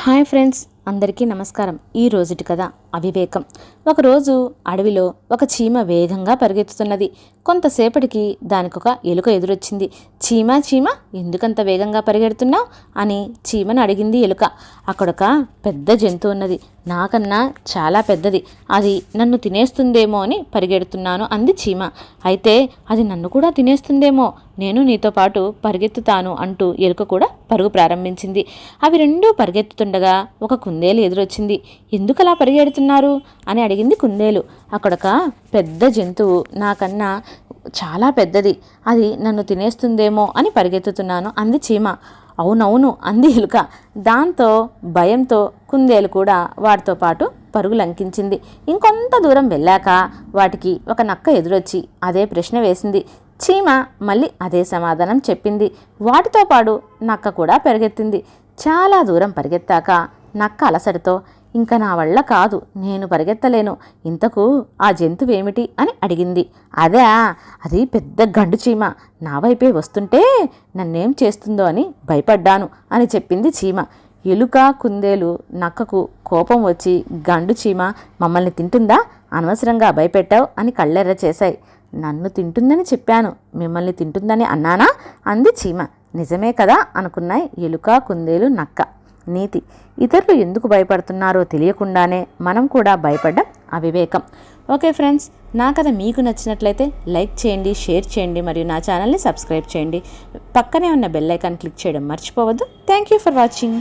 Hi friends అందరికీ నమస్కారం. ఈ రోజుటి కథ అవివేకం. ఒకరోజు అడవిలో ఒక చీమ వేగంగా పరిగెత్తుతున్నది. కొంతసేపటికి దానికొక ఎలుక ఎదురొచ్చింది. చీమ చీమ ఎందుకంత వేగంగా పరిగెడుతున్నావు? అని చీమను అడిగింది ఎలుక. అక్కడొక పెద్ద జంతువు ఉన్నది. నాకన్నా చాలా పెద్దది. అది నన్ను తినేస్తుందేమో అని పరిగెడుతున్నాను అంది చీమ. అయితే అది నన్ను కూడా తినేస్తుందేమో? నేను నీతో పాటు పరిగెత్తుతాను అంటూ ఎలుక కూడా పరుగు ప్రారంభించింది. అవి రెండూ పరిగెత్తుతుండగా ఒక కుందేలు ఎదురొచ్చింది. ఎందుకు అలా పరిగెడుతున్నారు? అని అడిగింది కుందేలు. అక్కడొక పెద్ద జంతువు నాకన్నా చాలా పెద్దది. అది నన్ను తినేస్తుందేమో అని పరిగెత్తుతున్నాను అంది చీమ. అవునవును అంది ఎలుక. దాంతో భయంతో కుందేలు కూడా వాటితో పాటు పరుగు లంకించింది. ఇంకొంత దూరం వెళ్ళాక వాటికి ఒక నక్క ఎదురొచ్చి అదే ప్రశ్న వేసింది. చీమ మళ్ళీ అదే సమాధానం చెప్పింది. వాటితో పాటు నక్క కూడా పరిగెత్తింది. చాలా దూరం పరిగెత్తాక నక్క అలసటతో ఇంకా నా వల్ల కాదు నేను పరిగెత్తలేను. ఇంతకు ఆ జంతువేమిటి అని అడిగింది. అదే అది పెద్ద గండు చీమ. నా వైపే వస్తుంటే నన్నేం చేస్తుందో అని భయపడ్డాను అని చెప్పింది చీమ. ఎలుక కుందేలు నక్కకు కోపం వచ్చి గండు చీమ మమ్మల్ని తింటుందా? అనవసరంగా భయపెట్టావు అని కళ్ళెర్ర చేశాయి. నన్ను తింటుందని చెప్పాను. మిమ్మల్ని తింటుందని అన్నానా? అంది చీమ. నిజమే కదా అనుకున్నాయి ఎలుక కుందేలు నక్క. నీతి ఇతరులు ఎందుకు భయపడుతున్నారో తెలియకుండానే మనం కూడా భయపడ్డం అవివేకం. ఓకే ఫ్రెండ్స్ నా కథ మీకు నచ్చినట్లయితే లైక్ చేయండి షేర్ చేయండి మరియు నా ఛానల్ని సబ్స్క్రైబ్ చేయండి. పక్కనే ఉన్న బెల్ ఐకాన్ క్లిక్ చేయడం మర్చిపోవద్దు. Thank you for watching.